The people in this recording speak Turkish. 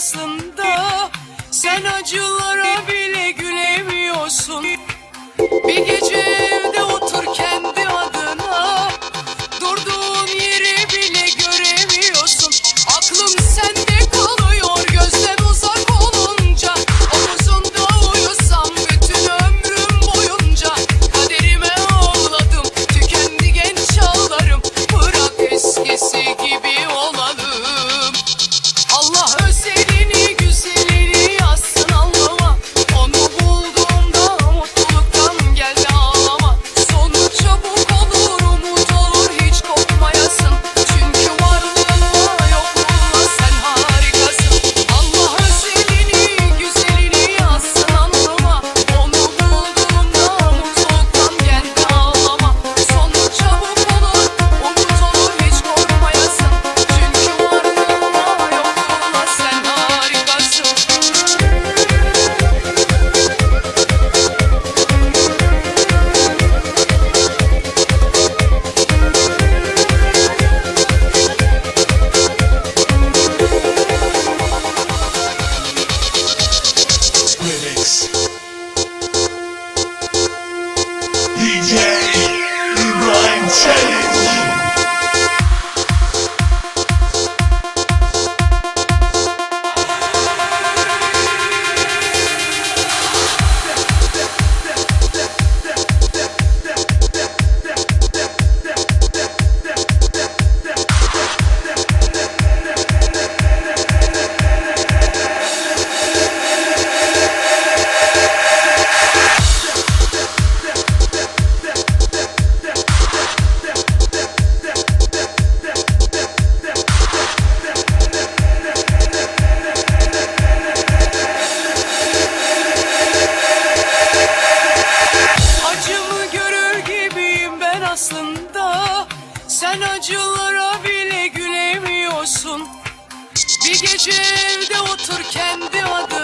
aslında Sen acılara bile gülemiyorsun. Bir gece gece evde otur kendi adı